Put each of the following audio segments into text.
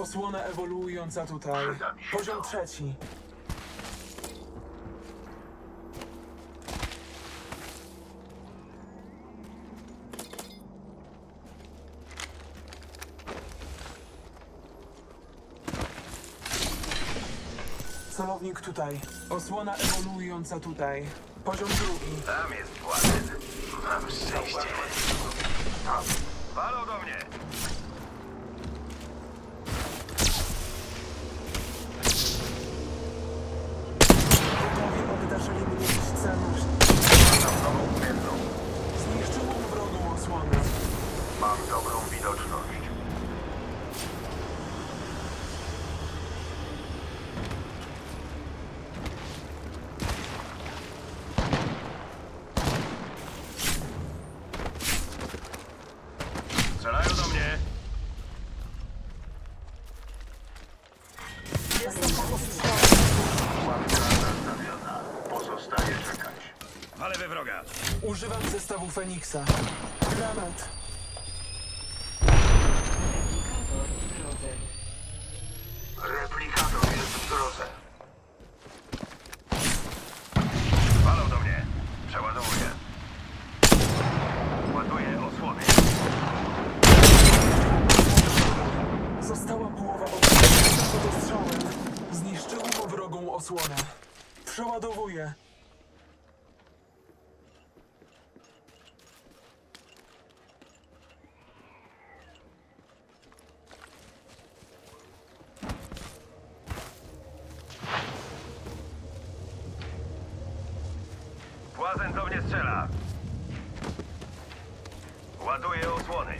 Osłona ewoluująca tutaj. Poziom trzeci. Celownik tutaj. Osłona ewoluująca tutaj. Poziom drugi. Tam jest płatyn. Mam szczęście. Walą do mnie. Używam zestawu Feniksa. Granat. Replikator w drodze. Replikator jest w drodze. Walą do mnie. Przeładowuję. Ładuję osłony. Została połowa osłony pod ostrzałem. Zniszczyło wrogą osłonę. Przeładowuję. Błazen do mnie strzela. Ładuję osłony.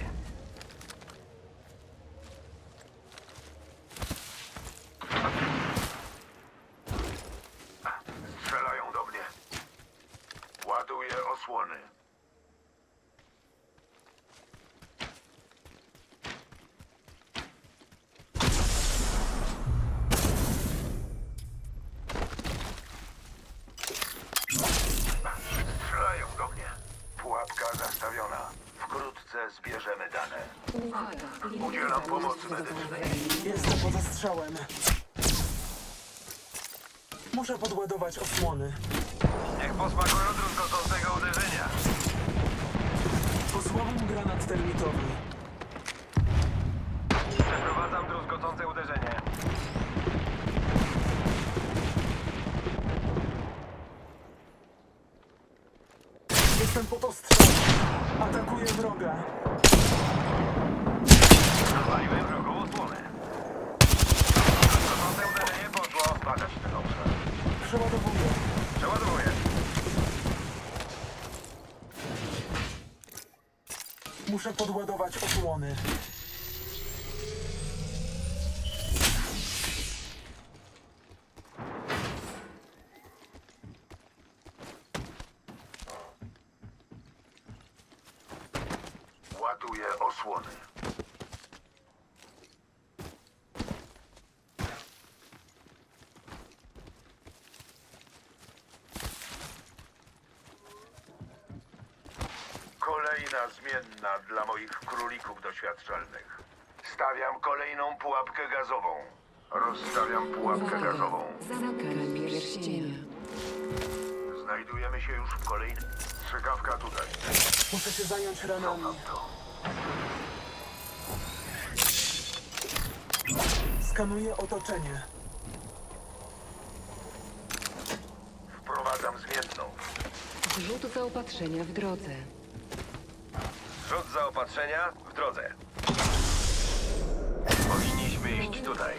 Strzelają do mnie. Ładuję osłony. Zbierzemy dane. Udzielam pomocy medycznej. Jestem pod ostrzałem. Muszę podładować osłony. Niech posmakują druzgocącego uderzenia. Posłałem granat termitowy. Przeprowadzam druzgocące uderzenie. Jestem pod ostrzałem. Atakuję wroga. Zapaliłem wrogą osłonę. Druzgocące uderzenie poszło. Badać ten obszar. Przeładowuję. Przeładowuję. Muszę podładować osłony. Ładuję osłony. Kolejna zmienna dla moich królików doświadczalnych. Stawiam kolejną pułapkę gazową. Rozstawiam pułapkę gazową. Zamykam pierścienia. Znajdujemy się już w kolejnym... Strzykawka tutaj. Muszę się zająć ranami. Mam to. Skanuję otoczenie. Wprowadzam zmienną. Zrzut zaopatrzenia w drodze. Rzut zaopatrzenia w drodze. Powinniśmy iść tutaj.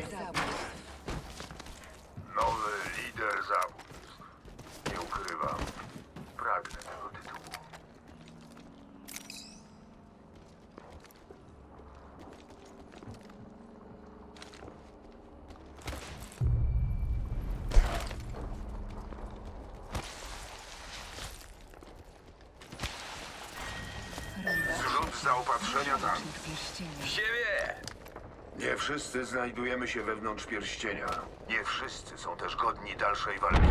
Nowy lider zabójstw. Nie ukrywam. Pragnę tego tytułu. Zrzut zaopatrzenia tam. Pierścienia. Siebie! Nie wszyscy znajdujemy się wewnątrz pierścienia. Nie wszyscy są też godni dalszej walki.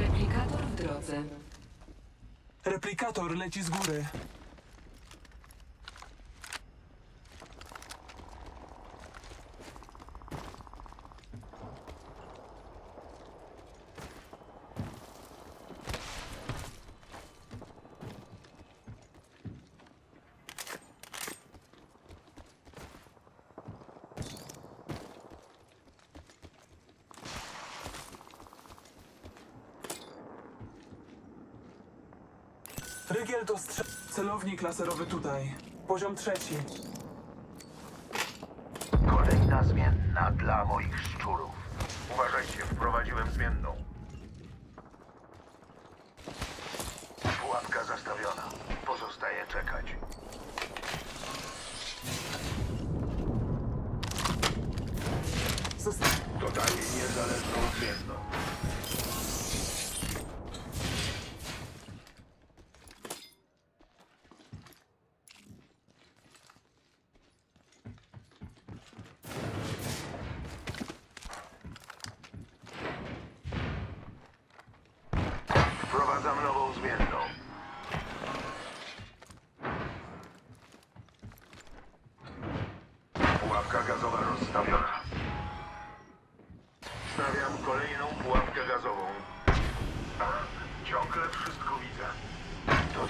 Replikator w drodze. Replikator leci z góry. Rygiel to strze... Celownik laserowy tutaj. Poziom trzeci. Kolejna zmienna dla moich szczurów. Uważajcie, wprowadziłem zmienną. Pułapka zastawiona. Pozostaje czekać. Zosta... Dodaję niezależną zmienną.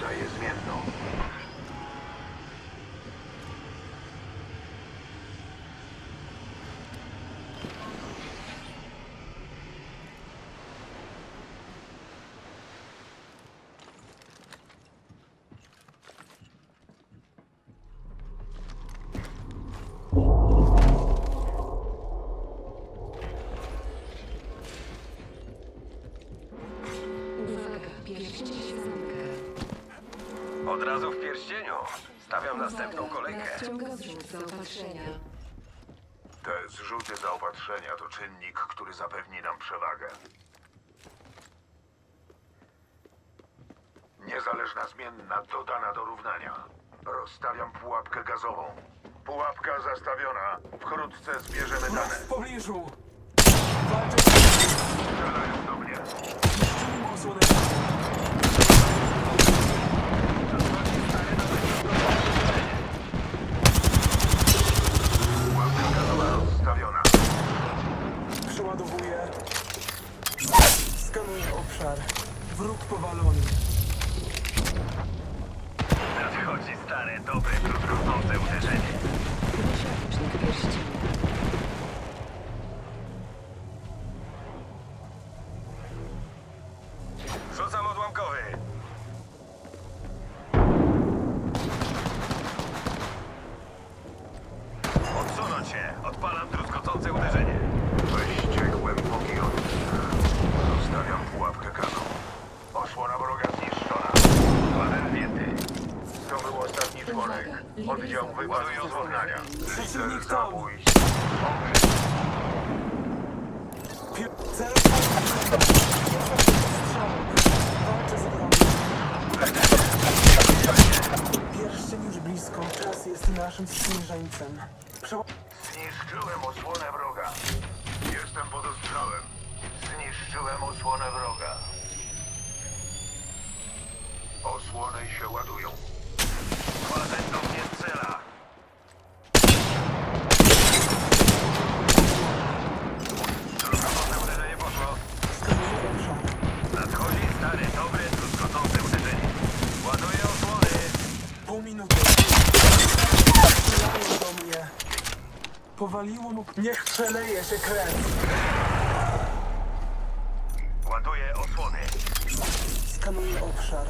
Dodaję zmienną. Uwaga, Stawiam następną kolejkę. Nadciąga zrzut zaopatrzenia. Te zrzuty zaopatrzenia to czynnik, który zapewni nam przewagę. Niezależna zmienna dodana do równania. Rozstawiam pułapkę gazową. Pułapka zastawiona. Wkrótce zbierzemy dane. w pobliżu! Strzelają do mnie. Się. Odpalam druzgocące uderzenie. Wściekłem póki on. Zostawiam pułapkę gazową. Osłona wroga zniszczona. Ładen wiety. To był ostatni członek. Oddział wypadł z równania. Lider zabójstw. Pier... Cel. Pierścień już blisko. Czas jest naszym sprzymierzeńcem. Przeła... ładują. Ładen do mnie cela. Druzgocące uderzenie poszło. Nadchodzi stare, dobre, druzgocące uderzenie. Ładuję osłony. Pół minuty. Strzelają do mnie. Powaliło mu... Niech przeleje się krew. Ładuję osłony. Skanuję obszar.